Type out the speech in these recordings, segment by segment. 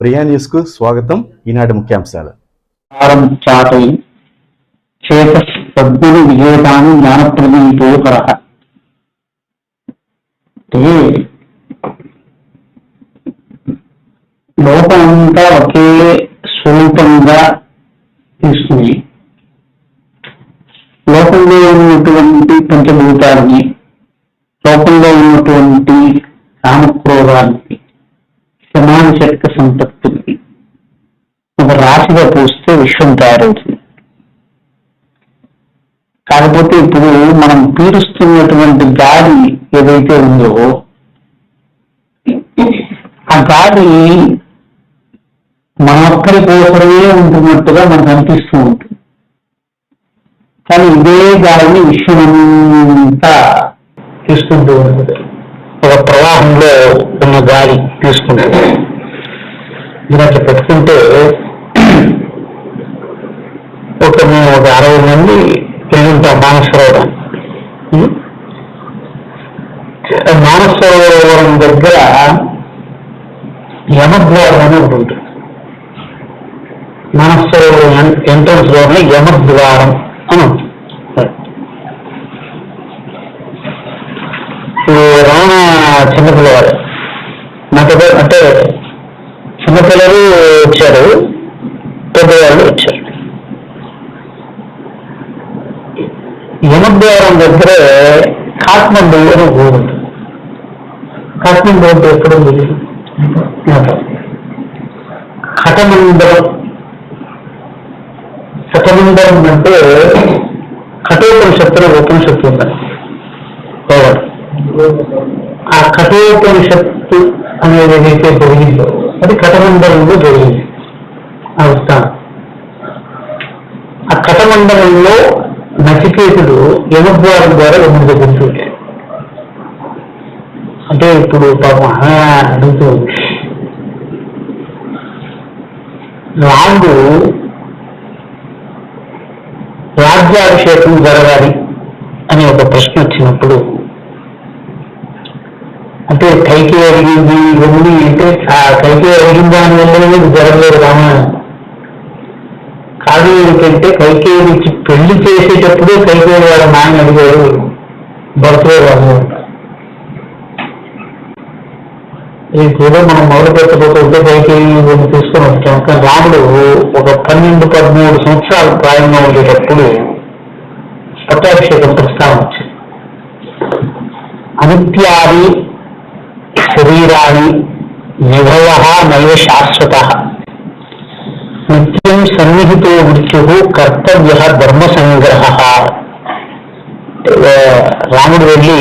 ప్రియా న్యూస్కు స్వాగతం. ఈనాటి ముఖ్యాంశాలు. చేత సద్గురు విజేతాను జ్ఞానప్రదీపోకర అంటే లోకమంతా ఒకే స్వరూపంగా తీసుకుని లోకంలో ఉన్నటువంటి పంచభూతాలని లోకంలో ఉన్నటువంటి కామక్రోధానికి సమాన శక్తి సంపత్తికి ఒక రాశిగా పోస్తే విశ్వం తయారవుతుంది. కాకపోతే ఇప్పుడు మనం పీలుస్తున్నటువంటి గాలి ఏదైతే ఉందో ఆ గాలి మన ఒక్కరి కోసమే ఉంటున్నట్టుగా మనకు అనిపిస్తూ ఉంటుంది. కానీ ఇదే గాలిని విశ్వమంతా తీసుకుంటూ ఉంటుంది. ఒక ప్రవాహంలో ఉన్న గాలి తీసుకుంటుంది. మీరు అట్లా పెట్టుకుంటే ఒక మేము ఒక అరవై మంది వెళ్ళుంటాం మానసరోవరం. మానసరోవరం దగ్గర యమద్వారం అని ఒకటి ఉంటుంది. మానసరోవరం ఎంట్రన్స్లోనే యమద్వారం అని ఉంటుంది. ఈ రమణ చిన్నపిల్లవాడు. నాకు అంటే చిన్నపిల్లలు వచ్చారు పెద్దవాళ్ళు వచ్చారు యమద్వారం దగ్గర కాట్మండు అని ఊరు కాట్మండు అంటే ఎక్కడ ఉంది కటమండలం కటమండలం అంటే కఠోపనిషత్తులో ఉపనిషత్తు ఉందండి ఆ కఠోపనిషత్తు అనేది ఏదైతే జరిగిందో అది కటమండలంలో జరిగింది. ఆ ఉత్సాహం. ఆ కటమండలంలో నచికేతుడు యమద్వారం ద్వారా యముడి దగ్గరికి అంటే ఇప్పుడు పాపం ఆ అడుగుతూ ఉంది. రాముడు రాజ్యాభిషేకం జరగాలి అనే ఒక ప్రశ్న వచ్చినప్పుడు అంటే కైకి అడిగింది ఇవన్నీ అంటే ఆ కైకి అడిగిన దాని వల్ల జరగలేదు రామా. కాదు ఏంటంటే కైకేయి ఇచ్చి పెళ్ళి చేసేటప్పుడు కైకేయి వాళ్ళ నాన్న అడిగాడు బర్త్డే రాము ఈ కూడా మనం మొదలు పెట్టబోతుంటే కైకేయి వీళ్ళు తీసుకొని వచ్చాం. కానీ రాముడు ఒక పన్నెండు పదమూడు సంవత్సరాలు ప్రాయంగా ఉండేటప్పుడు పట్టాభిషేకం ప్రస్తావన వచ్చింది. అనిత్యాది శరీరాన్ని విభవ నైవ శాశ్వత. నిత్యం సన్నిహితో మృత్యు కర్తవ్య ధర్మ సంగ్రహ రాముడు వెళ్ళి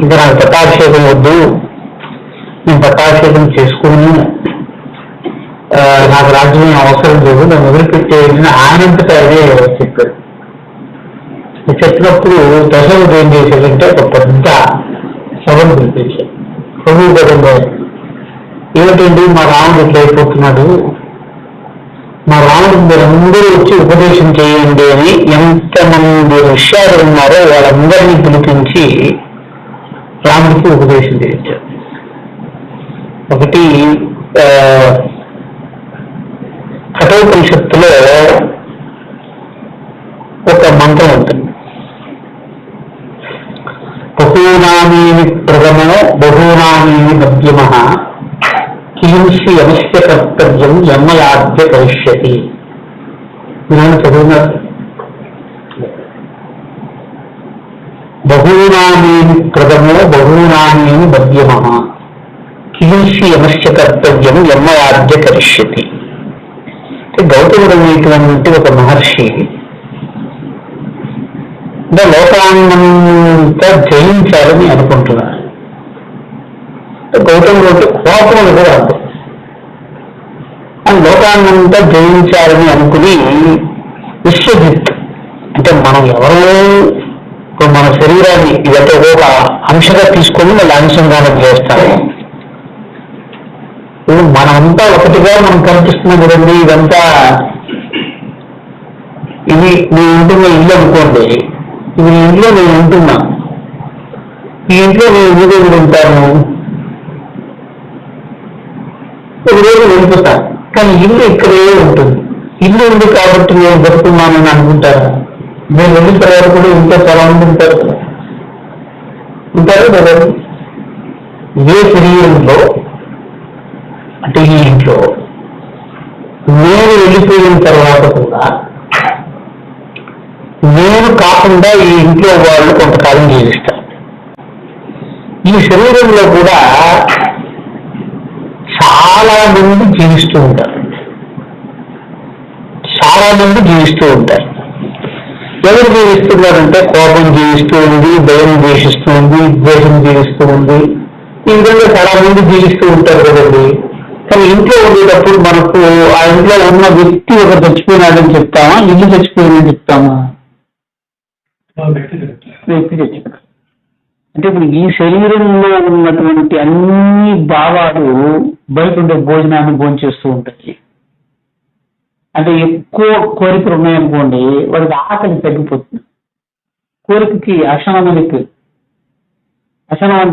ఇంకా నాకు పట్టాభిషేకం వద్దు. నేను పట్టాభిషేకం చేసుకుని నాకు రాజ్యం అవసరం లేదు. నన్ను వదిలిపెట్టేసిన ఆయనంతట అదే చెప్పాడు చెప్పినప్పుడు దశరథుడు ఏం చేశాడంటే ఒక పెద్ద సభను పిలిపించాడు ప్రభువు కదండి ఏమిటండి మా రాముడు ఇట్లా అయిపోతున్నాడు? మా రాముడు మీరందరూ వచ్చి ఉపదేశం చేయండి అని ఎంతమంది ఋష్యాలు ఉన్నారో వాళ్ళందరినీ పిలిపించి రాముడికి ఉపదేశం చేయించారు. ఒకటి కఠోపనిషత్తులో ఒక మంత్రం ఉంటుంది బహూనామీని ప్రథమో బహూనామీని మధ్యమ కింసి యమస్య కర్తవ్యం యమ్మయాద్య కరిష్యతి నేను చదివినారు బహూనామీని ప్రథమో బహూనామీని మధ్యమ కింసి యమస్య కర్తవ్యం యమ్మయాద్య కరిష్యతి గౌతముడు అనేటువంటి ఒక మహర్షి। లోకాన్నంతా జయించాలని అనుకుంటున్నారు। లోకములు అని కూడా ఉంటాయి ఆ లోకాన్నంతా జయించాలని అనుకుని విశ్వజిత్ అంటే మనం ఎవరో మన శరీరాన్ని ఇదంటే ఒక అంశగా తీసుకొని వాళ్ళు అనుసంధానం చేస్తారు. ఇప్పుడు మనమంతా ఒకటిగా మనం కనిపిస్తున్నాం కదండి ఇదంతా ఇది నేను ఉంటున్న ఇల్లు అనుకోండి ఇది ఇంట్లో నేను ఉంటున్నా ఈ ఇంట్లో నేను ఎందుకు ఉంటాను? ఒక రోజు వెళ్ళిపోతాను కానీ ఇల్లు ఇక్కడే ఉంటుంది. ఇల్లు ఉంది కాబట్టి నేను బతుకున్నానని అనుకుంటారా. నేను వెళ్ళిన తర్వాత కూడా ఇంకా చాలా మంది ఉంటారు. ఉంటారు కదా? ఏ శరీరంలో? అంటే ఈ ఇంట్లో. నేను వెళ్ళిపోయిన తర్వాత కూడా నేను కాకుండా ఈ ఇంట్లో వాళ్ళు కొంతకాలం జీవిస్తారు. ఈ శరీరంలో కూడా చాలా మంది జీవిస్తూ ఉంటారు. చాలా మంది జీవిస్తూ ఉంటారు. ఎవరు జీవిస్తున్నారంటే కోపం జీవిస్తూ ఉంది భయం జీవిస్తూ ఉంది ద్వేషం జీవిస్తూ ఉంది. ఈ విధంగా చాలా మంది జీవిస్తూ ఉంటారు కదండి. కానీ ఇంట్లో ఉండేటప్పుడు మనకు ఆ ఇంట్లో ఉన్న వ్యక్తి ఒక చచ్చిపోయినాడని చెప్తామా? ఇల్లు చచ్చిపోయిందని చెప్తామా? వ్యక్తి చచ్చిపోయాడు అంటే ఇప్పుడు ఈ శరీరంలో ఉన్నటువంటి అన్ని భావాలు బయట ఉండే భోజనాన్ని భోంచేస్తూ ఉంటాయి. అంటే ఎక్కువ కోరికలు ఉన్నాయనుకోండి వాడికి ఆకలి తగ్గిపోతుంది. కోరికకి అసహనానికి అసహనం